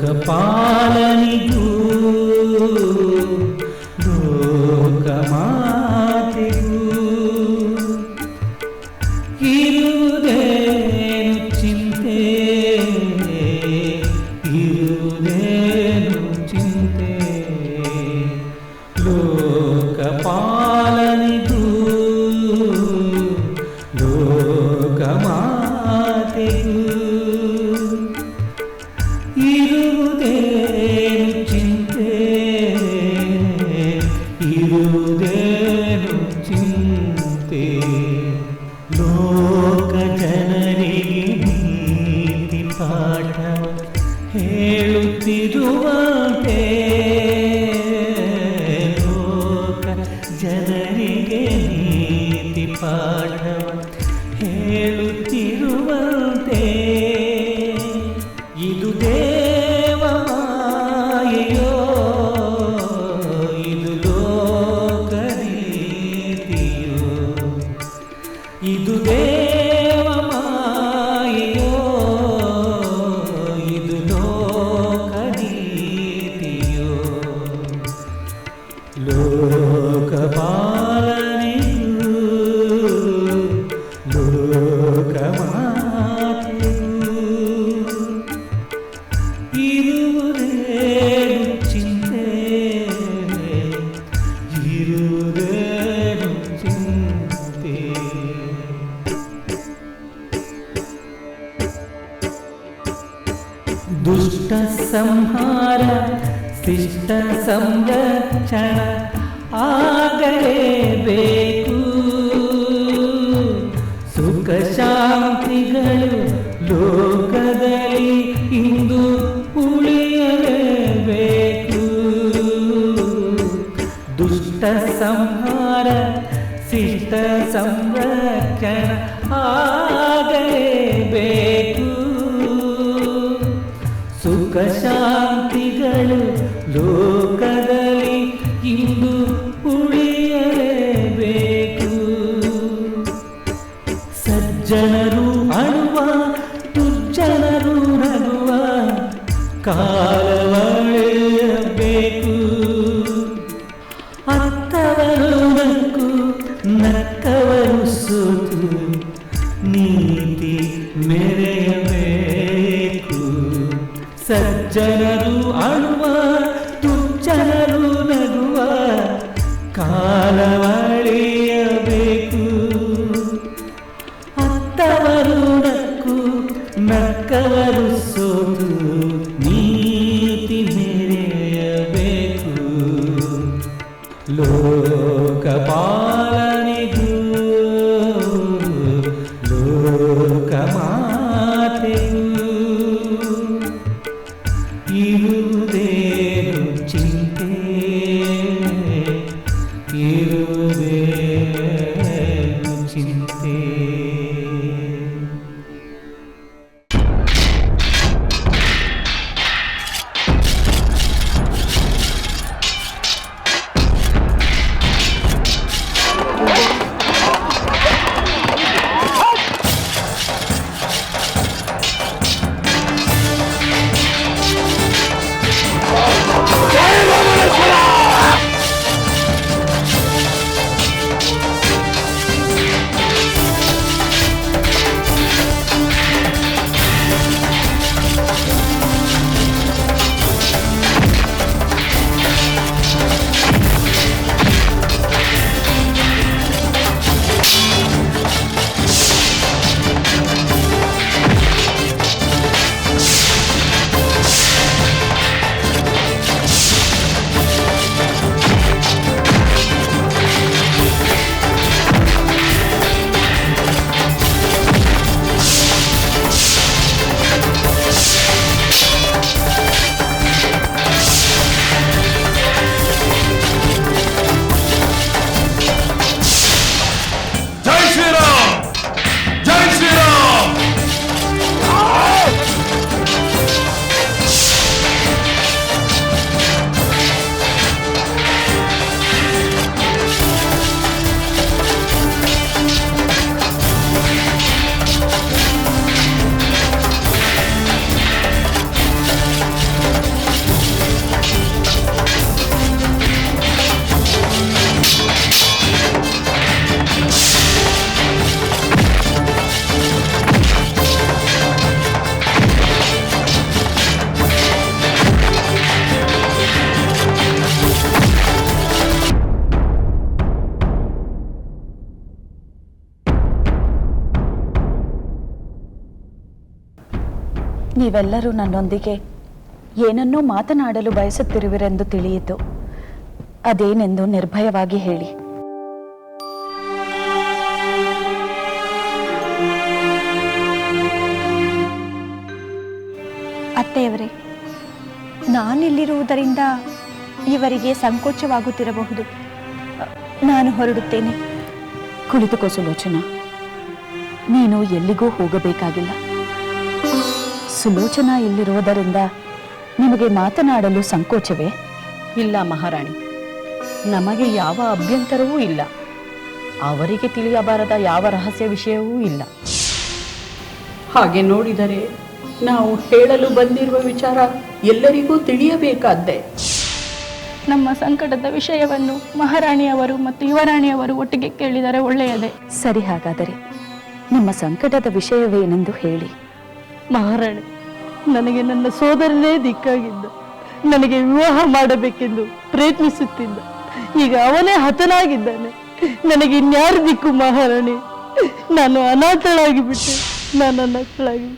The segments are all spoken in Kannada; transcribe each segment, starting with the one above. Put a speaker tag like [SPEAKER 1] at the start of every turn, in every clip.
[SPEAKER 1] లోకపాలని దూ വിളിച്ചിരുവേ ಲೋಕದಲ್ಲಿ ಇಂದು ಉಳಿಯಲೇಬೇಕು. ದುಷ್ಟ ಸಂಹಾರ ಶಿಷ್ಟ ಸಂರಕ್ಷಣ ಆಗಲೇಬೇಕು. ಸುಖ ಶಾಂತಿಗಳು ಲೋ كالوان ಬಡವರು ಸೋತು ನೀತಿ ಮೆರೆಯಬೇಕು
[SPEAKER 2] ಲೋಕಪಾ ನೀವೆಲ್ಲರೂ ನನ್ನೊಂದಿಗೆ ಏನನ್ನೂ ಮಾತನಾಡಲು ಬಯಸುತ್ತಿರುವಿರೆಂದು ತಿಳಿಯಿತು. ಅದೇನೆಂದು ನಿರ್ಭಯವಾಗಿ ಹೇಳಿ.
[SPEAKER 3] ಅತ್ತೆಯವರೇ ನಾನಿಲ್ಲಿರುವುದರಿಂದ ಇವರಿಗೆ ಸಂಕೋಚವಾಗುತ್ತಿರಬಹುದು. ನಾನು ಹೊರಡುತ್ತೇನೆ.
[SPEAKER 2] ಕುಳಿತುಕೋ ಸುಲೋಚನಾ. ನೀನು ಎಲ್ಲಿಗೂ ಹೋಗಬೇಕಾಗಿಲ್ಲ. ಸುಲೋಚನಾ ಇಲ್ಲಿರುವುದರಿಂದ ನಿಮಗೆ ಮಾತನಾಡಲು ಸಂಕೋಚವೇ?
[SPEAKER 4] ಇಲ್ಲ ಮಹಾರಾಣಿ ನಮಗೆ ಯಾವ ಅಭ್ಯಂತರವೂ ಇಲ್ಲ. ಅವರಿಗೆ ತಿಳಿಯಬಾರದ ಯಾವ ರಹಸ್ಯ ವಿಷಯವೂ ಇಲ್ಲ. ಹಾಗೆ ನೋಡಿದರೆ ನಾವು ಹೇಳಲು ಬಂದಿರುವ ವಿಚಾರ ಎಲ್ಲರಿಗೂ ತಿಳಿಯಬೇಕಾದ್ದೆ.
[SPEAKER 3] ನಮ್ಮ ಸಂಕಟದ ವಿಷಯವನ್ನು ಮಹಾರಾಣಿಯವರು ಮತ್ತು ಯುವರಾಣಿಯವರು ಒಟ್ಟಿಗೆ ಕೇಳಿದರೆ ಒಳ್ಳೆಯದೇ?
[SPEAKER 2] ಸರಿ ಹಾಗಾದರೆ ನಿಮ್ಮ ಸಂಕಟದ ವಿಷಯವೇನೆಂದು ಹೇಳಿ.
[SPEAKER 5] ಮಹಾರಾಣಿ, ನನಗೆ ನನ್ನ ಸೋದರನೇ ದಿಕ್ಕಾಗಿದ್ದ, ನನಗೆ ವಿವಾಹ ಮಾಡಬೇಕೆಂದು ಪ್ರಯತ್ನಿಸುತ್ತಿದ್ದ. ಈಗ ಅವನೇ ಹತನಾಗಿದ್ದಾನೆ. ನನಗೆ ಇನ್ಯಾರು ದಿಕ್ಕು ಮಹಾರಾಣಿ? ನಾನು ಅನಾಥಳಾಗಿ ಬಿಟ್ಟೆ ನಾನು ಅನಾಥಳಾಗಿ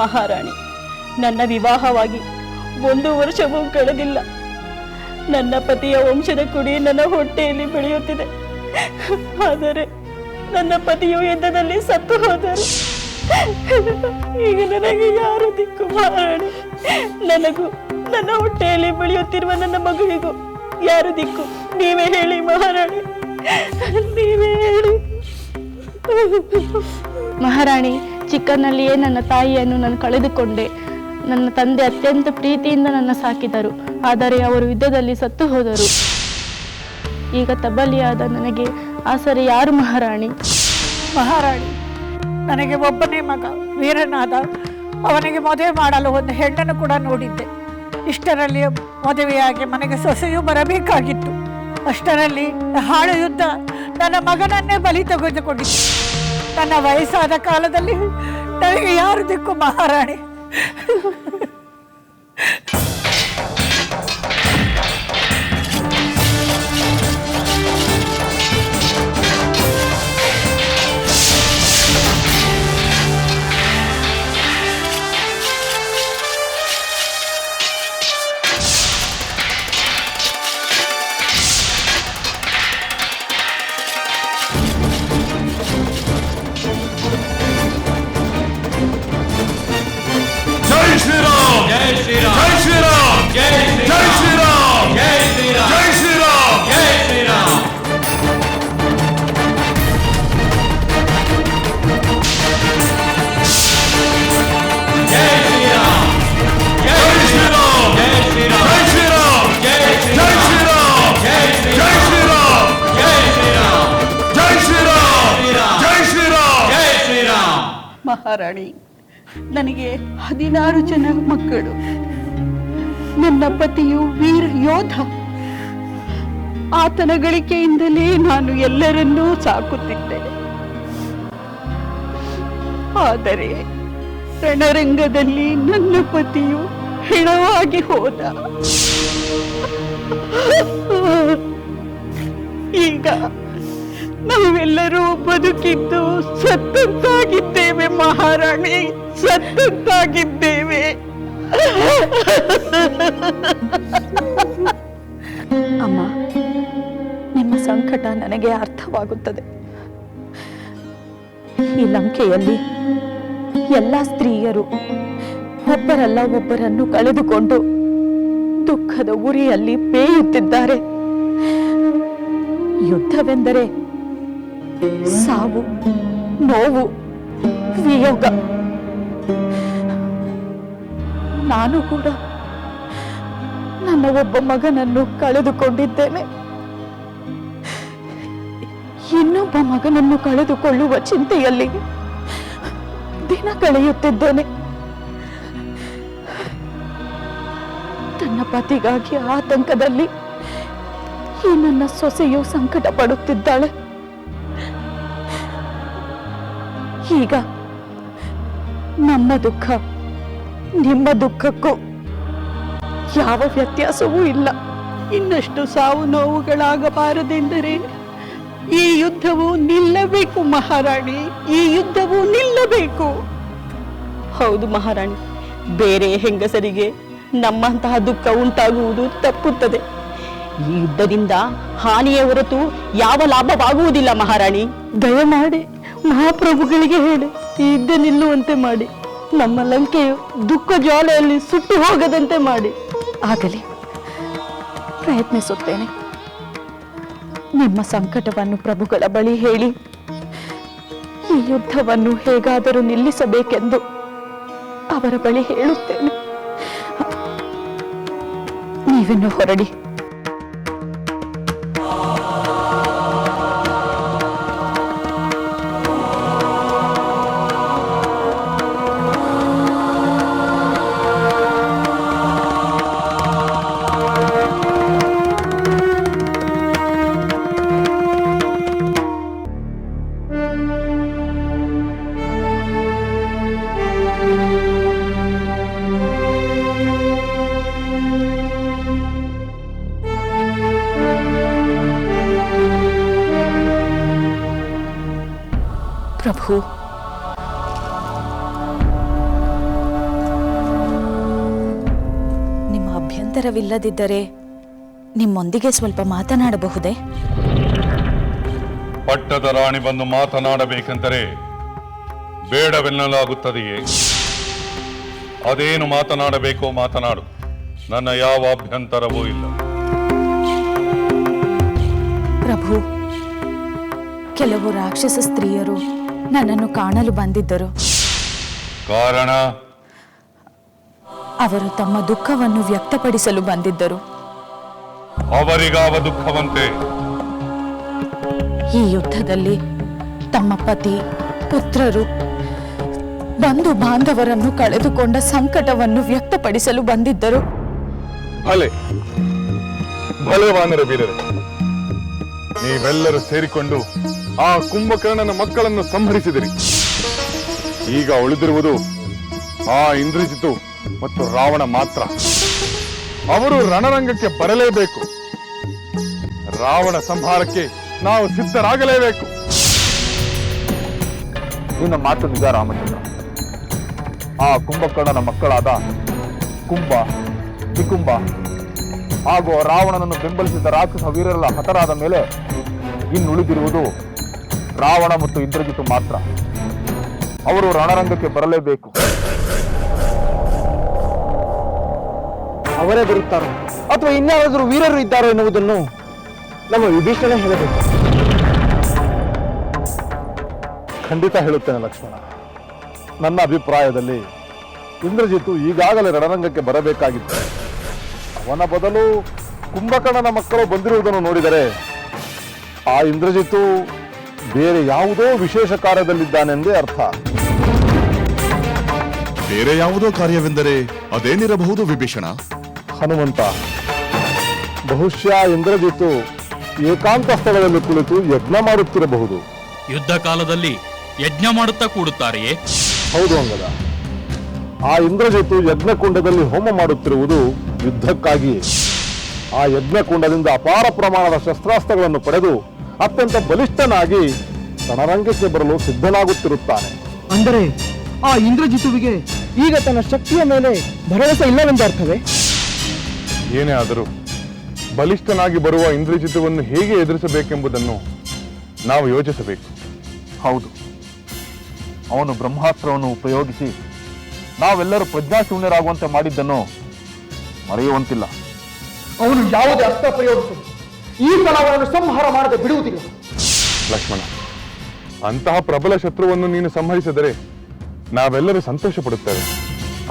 [SPEAKER 4] ಮಹಾರಾಣಿ, ನನ್ನ ವಿವಾಹವಾಗಿ ಒಂದು ವರ್ಷವೂ ಕಳೆದಿಲ್ಲ. ನನ್ನ ಪತಿಯ ವಂಶದ ಕುಡಿ ನನ್ನ ಹೊಟ್ಟೆಯಲ್ಲಿ ಬೆಳೆಯುತ್ತಿದೆ. ಆದರೆ ನನ್ನ ಪತಿಯು ಯುದ್ಧದಲ್ಲಿ ಸತ್ತು ಹೋದರು ಈಗ ನನಗೆ ಯಾರು ದಿಕ್ಕು ಮಹಾರಾಣಿ ನನಗೂ ನನ್ನ ಹೊಟ್ಟೆಯಲ್ಲಿ ಬೆಳೆಯುತ್ತಿರುವ ನನ್ನ ಮಗುವಿಗೂ ಯಾರು ದಿಕ್ಕು? ನೀವೇ ಹೇಳಿ ಮಹಾರಾಣಿ. ನೀವೇ ಹೇಳಿ.
[SPEAKER 3] ಮಹಾರಾಣಿ, ಚಿಕ್ಕನಲ್ಲಿಯೇ ನನ್ನ ತಾಯಿಯನ್ನು ನಾನು ಕಳೆದುಕೊಂಡೆ. ನನ್ನ ತಂದೆ ಅತ್ಯಂತ ಪ್ರೀತಿಯಿಂದ ನನ್ನ ಸಾಕಿದರು. ಆದರೆ ಅವರು ಯುದ್ಧದಲ್ಲಿ ಸತ್ತು ಹೋದರು. ಈಗ ತಬಲಿಯಾದ ನನಗೆ ಆಸರೆ ಯಾರು ಮಹಾರಾಣಿ?
[SPEAKER 6] ಮಹಾರಾಣಿ, ನನಗೆ ಒಬ್ಬನೇ ಮಗ, ವೀರನಾದ. ಅವನಿಗೆ ಮದುವೆ ಮಾಡಲು ಒಂದು ಹೆಣ್ಣನ್ನು ಕೂಡ ನೋಡಿದ್ದೆ. ಇಷ್ಟರಲ್ಲಿ ಮದುವೆಯಾಗಿ ಮನೆಗೆ ಸೊಸೆಯು ಬರಬೇಕಾಗಿತ್ತು. ಅಷ್ಟರಲ್ಲಿ ಹಾಳು ಯುದ್ಧ ನನ್ನ ಮಗನನ್ನೇ ಬಲಿ ತೆಗೆದುಕೊಂಡಿತ್ತು. ನನ್ನ ವಯಸ್ಸಾದ ಕಾಲದಲ್ಲಿ ನನಗೆ ಯಾರು ದಿಕ್ಕು ಮಹಾರಾಣಿ?
[SPEAKER 4] ಮಹಾರಾಣಿ ನನಗೆ ಹದಿನಾರು ಜನ ಮಕ್ಕಳು. ನನ್ನ ಪತಿಯು ವೀರ ಯೋಧ. ಆತನ ಗಳಿಕೆಯಿಂದಲೇ ನಾನು ಎಲ್ಲರನ್ನೂ ಸಾಕುತ್ತಿದ್ದೆ ಆದರೆ ರಣರಂಗದಲ್ಲಿ ನನ್ನ ಪತಿಯು ಹೆಣವಾಗಿ ಹೋದ. ಈಗ ನಾವೆಲ್ಲರೂ ಬದುಕಿದ್ದು ಸತ್ತಂತಾಗಿದ್ದೇವೆ ಮಹಾರಾಣಿ, ಸತ್ತಂತಾಗಿದ್ದೇವೆ.
[SPEAKER 2] ಅಮ್ಮ, ನಿಮ್ಮ ಸಂಕಟ ನನಗೆ ಅರ್ಥವಾಗುತ್ತದೆ. ಈ ಲಂಕೆಯಲ್ಲಿ ಎಲ್ಲ ಸ್ತ್ರೀಯರು ಒಬ್ಬರಲ್ಲ ಒಬ್ಬರನ್ನು ಕಳೆದುಕೊಂಡು ದುಃಖದ ಉರಿಯಲ್ಲಿ ಬೇಯುತ್ತಿದ್ದಾರೆ ಯುದ್ಧವೆಂದರೆ ಸಾವು, ನೋವು, ವಿಯೋಗ. ನಾನು ಕೂಡ ನನ್ನ ಒಬ್ಬ ಮಗನನ್ನು ಕಳೆದುಕೊಂಡಿದ್ದೇನೆ. ಇನ್ನೊಬ್ಬ ಮಗನನ್ನು ಕಳೆದುಕೊಳ್ಳುವ ಚಿಂತೆಯಲ್ಲಿ ದಿನ ಕಳೆಯುತ್ತಿದ್ದೇನೆ. ತನ್ನ ಪತಿಗಾಗಿ ಆತಂಕದಲ್ಲಿ ಈ ನನ್ನ ಸೊಸೆಯು ಸಂಕಟ ಪಡುತ್ತಿದ್ದಾಳೆ ಈಗ ನಮ್ಮ ದುಃಖ, ನಿಮ್ಮ ದುಃಖಕ್ಕೂ ಯಾವ ವ್ಯತ್ಯಾಸವೂ ಇಲ್ಲ.
[SPEAKER 4] ಇನ್ನಷ್ಟು ಸಾವು ನೋವುಗಳಾಗಬಾರದೆಂದರೆ ಈ ಯುದ್ಧವು ನಿಲ್ಲಬೇಕು ಮಹಾರಾಣಿ, ಈ ಯುದ್ಧವು ನಿಲ್ಲಬೇಕು.
[SPEAKER 5] ಹೌದು ಮಹಾರಾಣಿ, ಬೇರೆ ಹೆಂಗಸರಿಗೆ ನಮ್ಮಂತಹ ದುಃಖ ಉಂಟಾಗುವುದು ತಪ್ಪುತ್ತದೆ. ಈ ಯುದ್ಧದಿಂದ ಹಾನಿಯ ಹೊರತು ಯಾವ ಲಾಭವಾಗುವುದಿಲ್ಲ ಮಹಾರಾಣಿ.
[SPEAKER 3] ದಯಮಾಡಿ ಮಹಾಪ್ರಭುಗಳಿಗೆ ಹೇಳಿ, ಈ ಯುದ್ಧ ನಿಲ್ಲುವಂತೆ ಮಾಡಿ. ನಮ್ಮ ಲಂಕೆಯು ದುಃಖ ಜ್ವಾಲೆಯಲ್ಲಿ ಸುಟ್ಟು ಹೋಗದಂತೆ ಮಾಡಿ.
[SPEAKER 2] ಆಗಲಿ, ಪ್ರಯತ್ನಿಸುತ್ತೇನೆ. ನಿಮ್ಮ ಸಂಕಟವನ್ನು ಪ್ರಭುಗಳ ಬಳಿ ಹೇಳಿ. ಈ ಯುದ್ಧವನ್ನು ಹೇಗಾದರೂ ನಿಲ್ಲಿಸಬೇಕೆಂದು ಅವರ ಬಳಿ ಹೇಳುತ್ತೇನೆ. ನೀವಿನ್ನು ಹೊರಡಿ. ಪ್ರಭು. ನಿಮ್ಮ ಅಭ್ಯಂತರವಿಲ್ಲದಿದ್ದರೆ ನಿಮ್ಮೊಂದಿಗೆ ಸ್ವಲ್ಪ ಮಾತನಾಡಬಹುದೇ?
[SPEAKER 7] ಪಟ್ಟದ ರಾಣಿ ಬಂದು ಮಾತನಾಡಬೇಕೆಂದರೆ ಬೇಡವೆನ್ನಲಾಗುತ್ತದೆಯೇ? ಅದೇನು ಮಾತನಾಡಬೇಕೋ ಮಾತನಾಡು. ನನ್ನ ಯಾವ ಅಭ್ಯಂತರವೂ ಇಲ್ಲ.
[SPEAKER 2] ಪ್ರಭು ಕೆಲವು ರಾಕ್ಷಸ ಸ್ತ್ರೀಯರು ನನ್ನನ್ನು ಕಾಣಲು ಬಂದಿದ್ದರು.
[SPEAKER 7] ಕಾರಣ?
[SPEAKER 2] ಅವರು ತಮ್ಮ ದುಃಖವನ್ನು ವ್ಯಕ್ತಪಡಿಸಲು ಬಂದಿದ್ದರು.
[SPEAKER 7] ಅವರಿಗಾವ ದುಃಖವಂತೆ?
[SPEAKER 2] ಈ ಯುದ್ಧದಲ್ಲಿ ತಮ್ಮ ಪತಿ ಪುತ್ರರು ಬಂಧು ಬಾಂಧವರನ್ನು ಕಳೆದುಕೊಂಡ ಸಂಕಟವನ್ನು ವ್ಯಕ್ತಪಡಿಸಲು ಬಂದಿದ್ದರು.
[SPEAKER 8] ಅಲೆ ನೀವೆಲ್ಲರೂ ಸೇರಿಕೊಂಡು ಆ ಕುಂಭಕರ್ಣನ ಮಕ್ಕಳನ್ನು ಸಂಹರಿಸಿದಿರಿ. ಈಗ ಉಳಿದಿರುವುದು ಆ ಇಂದ್ರಜಿತು ಮತ್ತು ರಾವಣ ಮಾತ್ರ. ಅವರು ರಣರಂಗಕ್ಕೆ ಬರಲೇಬೇಕು. ರಾವಣ ಸಂಹಾರಕ್ಕೆ ನಾವು ಸಿದ್ಧರಾಗಲೇಬೇಕು.
[SPEAKER 9] ನಿನ್ನ ಮಾತು ನಿಜ, ರಾಮಚಂದ್ರ. ಆ ಕುಂಭಕರ್ಣನ ಮಕ್ಕಳಾದ ಕುಂಭ ನಿಕುಂಭ ಹಾಗೂ ರಾವಣನನ್ನು ಬೆಂಬಲಿಸಿದ ರಾಕ್ಷಸ ವೀರರೆಲ್ಲ ಹತರಾದ ಮೇಲೆ ಇನ್ನುಳಿದಿರುವುದು ರಾವಣ ಮತ್ತು ಇಂದ್ರಜಿತು ಮಾತ್ರ. ಅವರು ರಣರಂಗಕ್ಕೆ ಬರಲೇಬೇಕು.
[SPEAKER 10] ಅವರೇ ಬರುತ್ತಾರೋ. ಅಥವಾ ಇನ್ಯಾರಾದರೂ ವೀರರು ಇದ್ದಾರೋ ಎನ್ನುವುದನ್ನು ನಮ್ಮ ವಿಭೀಷಣ ಹೇಳಬೇಕು.
[SPEAKER 9] ಖಂಡಿತ ಹೇಳುತ್ತೇನೆ ಲಕ್ಷ್ಮಣ. ನನ್ನ ಅಭಿಪ್ರಾಯದಲ್ಲಿ ಇಂದ್ರಜಿತು ಈಗಾಗಲೇ ರಣರಂಗಕ್ಕೆ ಬರಬೇಕಾಗಿತ್ತು. ಅವನ ಬದಲು ಕುಂಭಕರ್ಣನ ಮಕ್ಕಳು ಬಂದಿರುವುದನ್ನು ನೋಡಿದರೆ ಆ ಇಂದ್ರಜಿತ್ತು ಬೇರೆ ಯಾವುದೋ ವಿಶೇಷ ಕಾರ್ಯದಲ್ಲಿದ್ದಾನೆಂದೇ ಅರ್ಥ.
[SPEAKER 8] ಬೇರೆ ಯಾವುದೋ ಕಾರ್ಯವೆಂದರೆ ಅದೇನಿರಬಹುದು ವಿಭೀಷಣ?
[SPEAKER 9] ಹನುಮಂತ ಬಹುಶಃ ಇಂದ್ರಜಿತ್ತು ಏಕಾಂತ ಸ್ಥಳದಲ್ಲಿ ಕುಳಿತು ಯಜ್ಞ ಮಾಡುತ್ತಿರಬಹುದು.
[SPEAKER 11] ಯುದ್ಧ ಕಾಲದಲ್ಲಿ ಯಜ್ಞ ಮಾಡುತ್ತಾ ಕೂಡುತ್ತಾರೆಯೇ?
[SPEAKER 9] ಹೌದು ಅಂಗದ. ಆ ಇಂದ್ರಜಿತ್ತು ಯಜ್ಞಕುಂಡದಲ್ಲಿ ಹೋಮ ಮಾಡುತ್ತಿರುವುದು ಯುದ್ಧಕ್ಕಾಗಿಯೇ ಆ ಯಜ್ಞಕುಂಡದಿಂದ ಅಪಾರ ಪ್ರಮಾಣದ ಶಸ್ತ್ರಾಸ್ತ್ರಗಳನ್ನು ಪಡೆದು ಅತ್ಯಂತ ಬಲಿಷ್ಠನಾಗಿ ರಣರಂಗಕ್ಕೆ ಬರಲು ಸಿದ್ಧನಾಗುತ್ತಿರುತ್ತಾನೆ.
[SPEAKER 10] ಅಂದರೆ ಆ ಇಂದ್ರಜಿತುವಿಗೆ ಈಗ ತನ್ನ ಶಕ್ತಿಯ ಮೇಲೆ ಭರವಸೆ ಇಲ್ಲವೆಂದು ಅರ್ಥವೇ?
[SPEAKER 8] ಏನೇ ಆದರೂ ಬಲಿಷ್ಠನಾಗಿ ಬರುವ ಇಂದ್ರಜಿತವನ್ನು ಹೇಗೆ ಎದುರಿಸಬೇಕೆಂಬುದನ್ನು ನಾವು ಯೋಚಿಸಬೇಕು.
[SPEAKER 9] ಹೌದು. ಅವನು ಬ್ರಹ್ಮಾಸ್ತ್ರವನ್ನು ಉಪಯೋಗಿಸಿ ನಾವೆಲ್ಲರೂ ಪ್ರಜ್ಞಾಶೂನ್ಯರಾಗುವಂತೆ ಮಾಡಿದ್ದನ್ನು ಮರೆಯುವಂತಿಲ್ಲ.
[SPEAKER 10] ಅವನು ಯಾವುದೇ ಅಸ್ತ್ರ ಪ್ರಯೋಗಿಸಲು ಈ ಸಲ ಅವನನ್ನು ಸಂಹಾರ ಮಾಡದೆ ಬಿಡುವುದಿಲ್ಲ.
[SPEAKER 8] ಲಕ್ಷ್ಮಣ ಅಂತಹ ಪ್ರಬಲ ಶತ್ರುವನ್ನು ನೀನು ಸಂಹರಿಸಿದರೆ ನಾವೆಲ್ಲರೂ ಸಂತೋಷ ಪಡುತ್ತೇವೆ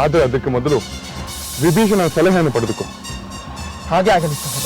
[SPEAKER 8] ಆದರೆ ಅದಕ್ಕೆ ಮೊದಲು ವಿಭೀಷಣ ಸಲಹೆಯನ್ನು ಪಡೆದುಕೋ.
[SPEAKER 10] ಹಾಗೆ ಆಗಲಿ ಸಹೋದರ.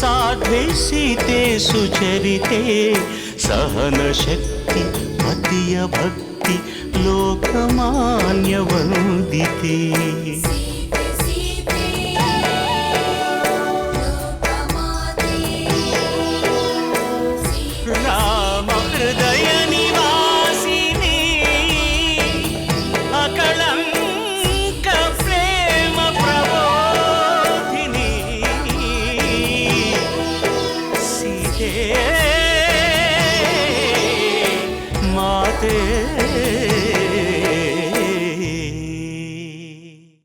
[SPEAKER 12] సాధ్వేషితే సుచరితే सहनशक्ति मदीयभक्ति लोकमान्यवन्दिते